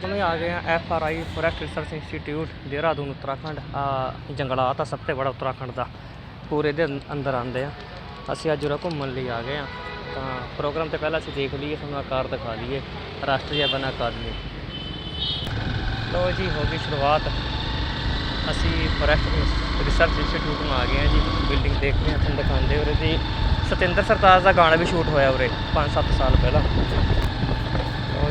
ਹੁਣ ਆ गए हैं F R I forest research institute Dehradun Uttarakhand ਆ ਜੰਗਲਾਤ ਆ ਸਭ ਤੋਂ ਬੜਾ ਉੱਤਰਾਖੰਡ ਦਾ ਪੂਰੇ ਦੇ ਅੰਦ- ਅੰਦਰ ਆਉਂਦੇ ਆ ਅਸੀਂ ਅੱਜ ਉਰੇ ਘੁੰਮਣ ਲਈ ਆ ਗਏ ਆ ਤਾਂ ਪ੍ਰੋਗਰਾਮ ਤੇ ਪਹਿਲਾਂ ਅਸੀਂ ਦੇਖ ਲਈਏ ਤੁਹਾਨੂੰ ਆਕਾਰ ਦਿਖਾ ਦਈਏ ਰਾਸ਼ਟਰੀ ਵਨ ਅਕਾਦਮੀ ਲੋ ਜੀ ਹੋ ਗਈ ਸ਼ੁਰੂਆਤ ਅਸੀਂ ਫੋਰੈਸਟ ਰਿਸਰਚ ਇੰਸਟੀਟਿਊਟ ਨੂੰ ਆ ਗਏ ਹਾਂ ਜੀ ਬਿਲਡਿੰਗ ਦੇਖ ਰਹੇ ਹਾਂ ਤੁਹਾਨੂੰ ਦਿਖਾਉਂਦੇ ਉਰੇ ਦੀ ਸਤਿੰਦਰ ਸਰਤਾਜ ਦਾ ਗਾਣਾ ਵੀ ਸ਼ੂਟ ਹੋਇਆ ਉਰੇ 5-7 ਸਾਲ ਪਹਿਲਾਂ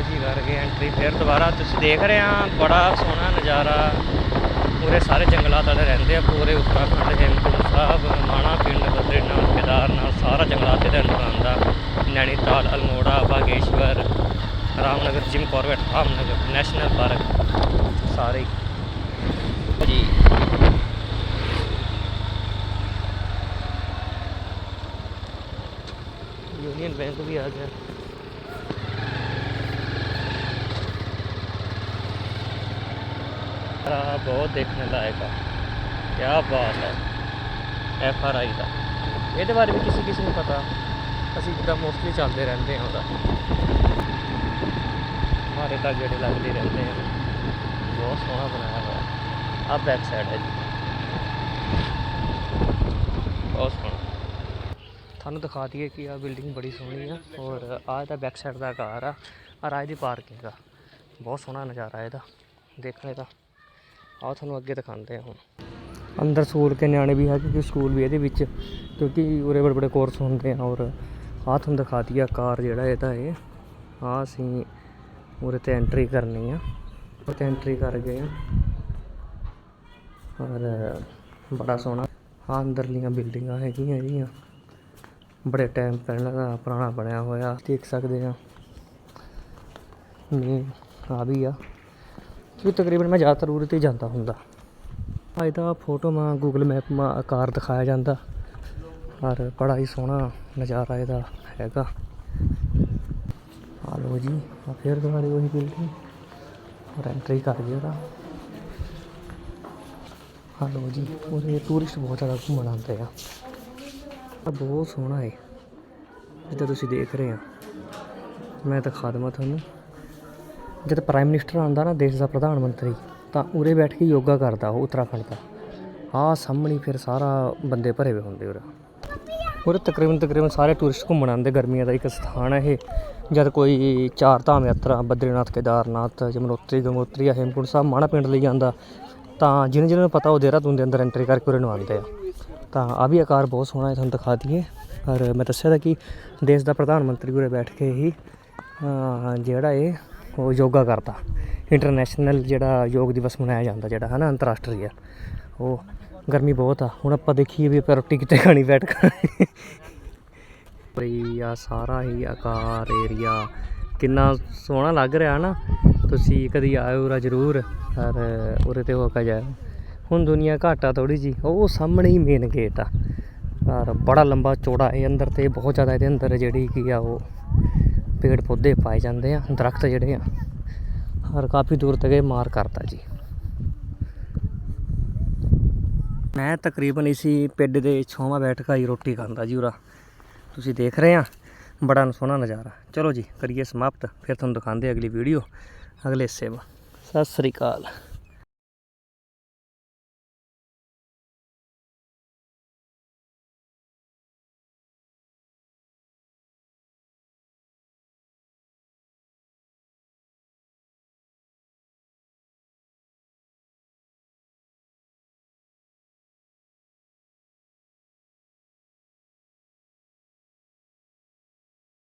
ਲੋ ਜੀ ਕਰ ਗਏ ਐਂਟਰੀ ਫਿਰ ਦੁਬਾਰਾ ਤੁਸੀਂ ਦੇਖ ਰਹੇ ਆ ਬੜਾ ਸੋਹਣਾ ਨਜ਼ਾਰਾ ਪੂਰੇ ਸਾਰੇ ਜੰਗਲਾਤ ਵਾਲੇ ਰਹਿੰਦੇ ਆ ਪੂਰੇ ਉੱਤਰਾਖੰਡ ਹੇਮਕੁੰਟ ਸਾਹਿਬ ਮਾਣਾ ਪਿੰਡ ਬਦਰੀਨਾਥ ਕੇਦਾਰਨਾਥ ਸਾਰਾ ਜੰਗਲਾਤ ਦੇ ਅੰਦਰ ਆਉਂਦਾ Nainital Almora Bageshwar Ramnagar Jim Corbett Ramnagar national park ਸਾਰੇ ਹੀ। ਜੀ यूनियन बैंक भी आ गया रहा बहुत देखने लायक है क्या बात है ਐਫ ਆਰ ਆਈ ਦਾ ਇਹਦੇ ਬਾਰੇ ਵੀ ਕਿਸੇ ਕਿਸੇ ਨੂੰ ਪਤਾ ਅਸੀਂ ਜਿੱਦਾਂ ਮੋਸਟਲੀ ਚੱਲਦੇ ਰਹਿੰਦੇ ਹਾਂ ਉਹਦਾ ਮਾਰੇ ਤਾਂ ਗੇੜੇ ਲੱਗਦੇ ਰਹਿੰਦੇ ਆ ਬਹੁਤ ਸੋਹਣਾ ਬਣਾਇਆ ਹੋਇਆ ਆ ਬੈਕ ਸਾਈਡ ਹੈ ਜੀ ਬਹੁਤ ਸੋਹਣਾ ਤੁਹਾਨੂੰ ਦਿਖਾ ਦਈਏ ਕਿ ਆ ਬਿਲਡਿੰਗ ਬੜੀ ਸੋਹਣੀ ਆ ਔਰ ਆਹ ਇਹਦਾ ਬੈਕ ਸਾਈਡ ਦਾ ਘਰ ਆ ਔਰ ਆਹ ਇਹਦੀ ਪਾਰਕਿੰਗ ਆ ਬਹੁਤ ਸੋਹਣਾ ਨਜ਼ਾਰਾ ਇਹਦਾ ਦੇਖਣੇ ਦਾ ਆਹ ਤੁਹਾਨੂੰ ਅੱਗੇ ਦਿਖਾਉਂਦੇ ਆ ਹੁਣ। ਅੰਦਰ ਸਕੂਲ ਕੇ ਨਿਆਣੇ ਵੀ ਹੈ ਕਿਉਂਕਿ ਸਕੂਲ ਵੀ ਇਹਦੇ ਵਿੱਚ, ਕਿਉਂਕਿ ਉਰੇ ਬੜੇ ਬੜੇ ਕੋਰਸ ਹੁੰਦੇ ਆ ਔਰ ਆਹ ਤੁਹਾਨੂੰ ਦਿਖਾ ਦਈਏ ਕਾਰ ਜਿਹੜਾ ਇਹਦਾ ਇਹ। ਆਹ ਅਸੀਂ ਉਰੇ ਤੇ ਐਂਟਰੀ ਕਰਨੀ ਆ। ਉਹ 'ਤੇ ਐਂਟਰੀ ਕਰ ਗਏ ਆ। ਔਰ ਬੜਾ ਸੋਹਣਾ। ਆਹ ਅੰਦਰਲੀਆਂ ਬਿਲਡਿੰਗਾਂ ਹੈਗੀਆਂ ਇਹਦੀਆਂ। ਬੜੇ ਟਾਈਮ ਪਹਿਲਾਂ ਦਾ ਪੁਰਾਣਾ ਬਣਿਆ ਹੋਇਆ, ਦੇਖ ਸਕਦੇ ਆ। ਨੇ ਆ ਵੀ ਆ। ਕਿ ਤਕਰੀਬਨ ਮੈਂ ਜ਼ਿਆਦਾਤਰ ਉਰੇ ਤੇ ਜਾਂਦਾ ਹੁੰਦਾ। ਆ ਇਹਦਾ ਫੋਟੋ ਮਾ ਗੂਗਲ ਮੈਪ ਮਾ ਆਕਾਰ ਦਿਖਾਇਆ ਜਾਂਦਾ। ਔਰ ਬੜਾ ਹੀ ਸੋਹਣਾ ਨਜ਼ਾਰਾ ਇਹਦਾ ਹੈਗਾ। ਆ ਲੋ ਜੀ ਆ ਫਿਰ ਦੁਬਾਰੇ ਉਹੀ ਬਿਲਡਿੰਗ ਔਰ ਐਂਟਰੀ ਕਰ ਗਏ ਉਹਦਾ ਆ ਲੋ ਜੀ ਉਹਦੇ ਟੂਰਿਸਟ ਬਹੁਤ ਜ਼ਿਆਦਾ ਘੁੰਮਣ ਆਉਂਦੇ ਆ। ਆ ਬਹੁਤ ਸੋਹਣਾ ਹੈ ਜਿੱਦਾਂ ਤੁਸੀਂ ਦੇਖ ਰਹੇ ਆ। ਮੈਂ ਦਿਖਾ ਦੇਵਾਂ ਤੁਹਾਨੂੰ। ਜਦ ਪ੍ਰਾਈਮ ਮਿਨਿਸਟਰ ਆਉਂਦਾ ਨਾ ਦੇਸ਼ ਦਾ ਪ੍ਰਧਾਨ ਮੰਤਰੀ, ਤਾਂ ਉਰੇ ਬੈਠ ਕੇ ਯੋਗਾ ਕਰਦਾ ਉਹ ਉੱਤਰਾਖੰਡ ਦਾ। ਆਹ ਸਾਹਮਣੇ ਫਿਰ ਸਾਰਾ ਬੰਦੇ ਭਰੇ ਹੋਏ ਹੁੰਦੇ ਉਰੇ। ਉਰੇ ਤਕਰੀਬਨ ਤਕਰੀਬਨ ਸਾਰੇ ਟੂਰਿਸਟ ਘੁੰਮਣ ਆਉਂਦੇ, ਗਰਮੀਆਂ ਦਾ ਇੱਕ ਸਥਾਨ ਹੈ ਇਹ। ਜਦ ਕੋਈ ਚਾਰ ਧਾਮ ਯਾਤਰਾ, ਬਦਰੀਨਾਥ, ਕੇਦਾਰਨਾਥ ਜਮਨੋਤਰੀ ਗੰਗੋਤਰੀ ਜਾਂ ਹੇਮਕੁੰਟ ਸਾਹਿਬ, ਮਾਣਾ ਪਿੰਡ ਲਈ ਜਾਂਦਾ, ਤਾਂ ਜਿਹਨਾਂ ਜਿਹਨਾਂ ਨੂੰ ਪਤਾ ਉਹ ਦੇਹਰਾਦੂਨ ਦੇ ਅੰਦਰ ਐਂਟਰੀ ਕਰਕੇ ਉਰੇ ਨੂੰ ਆਉਂਦੇ ਆ। ਤਾਂ ਆ ਵੀ ਆਕਾਰ ਬਹੁਤ ਸੋਹਣਾ ਹੈ, ਤੁਹਾਨੂੰ ਦਿਖਾ ਦਈਏ। ਔਰ ਮੈਂ ਦੱਸਿਆ ਤਾਂ ਕਿ ਦੇਸ਼ ਦਾ ਪ੍ਰਧਾਨ ਮੰਤਰੀ ਉਰੇ ਬੈਠ ਕੇ ਹੀ ਜਿਹੜਾ ਇਹ ਉਹ ਯੋਗਾ ਕਰਦਾ। ਇੰਟਰਨੈਸ਼ਨਲ ਜਿਹੜਾ ਯੋਗ ਦਿਵਸ ਮਨਾਇਆ ਜਾਂਦਾ ਜਿਹੜਾ ਹੈ ਨਾ ਅੰਤਰਰਾਸ਼ਟਰੀ ਆ। ਉਹ ਗਰਮੀ ਬਹੁਤ ਆ। ਹੁਣ ਆਪਾਂ ਦੇਖੀਏ ਵੀ ਆਪਾਂ ਰੋਟੀ ਕਿੱਥੇ ਖਾਣੀ, ਬੈਠ ਕੇ। ਬਈ ਆ ਸਾਰਾ ਹੀ ਆਕਾਰ ਏਰੀਆ ਕਿੰਨਾ ਸੋਹਣਾ ਲੱਗ ਰਿਹਾ ਨਾ ਤੁਸੀਂ ਕਦੀ ਆਇਓ ਉਰਾ ਜ਼ਰੂਰ। ਪਰ ਉਰੇ ਤੇ ਹੋ ਕੇ ਜਾਇਓ। ਹੁਣ ਦੁਨੀਆ ਘੱਟ ਆ ਥੋੜੀ ਜੀ ਉਹ ਸਾਹਮਣੇ ਹੀ ਮੇਨ ਗੇਟ ਆ। ਔਰ ਬੜਾ ਲੰਬਾ ਚੌੜਾ ਇਹ ਅੰਦਰ ਤੇ, ਬਹੁਤ ਜ਼ਿਆਦਾ ਇਹਦੇ ਅੰਦਰ ਜਿਹੜੀ ਕੀ ਆ ਉਹ ਪੇੜ ਪੌਦੇ ਪਾਏ ਜਾਂਦੇ ਆ, ਦਰਖਤ ਜਿਹੜੇ ਆ, ਹਰ ਕਾਫੀ ਦੂਰ ਤੱਕ ਇਹ ਮਾਰ ਕਰਦਾ ਜੀ। ਮੈਂ ਤਕਰੀਬਨ ਇਸੀ ਪਿੰਡ ਦੇ ਛਾਵਾਂ ਬੈਠ ਕੇ ਹੀ ਰੋਟੀ ਖਾਂਦਾ ਜੀ ਉਰਾ। ਤੁਸੀਂ ਦੇਖ ਰਹੇ ਆ, ਬੜਾ ਸੋਹਣਾ ਨਜ਼ਾਰਾ। ਚਲੋ ਜੀ, ਕਰੀਏ ਸਮਾਪਤ, ਫਿਰ ਤੁਹਾਨੂੰ ਦਿਖਾਉਂਦੇ ਅਗਲੀ ਵੀਡੀਓ। ਅਗਲੇ ਹਿੱਸੇ ਵਿੱਚ ਸਤਿ ਸ੍ਰੀ ਅਕਾਲ।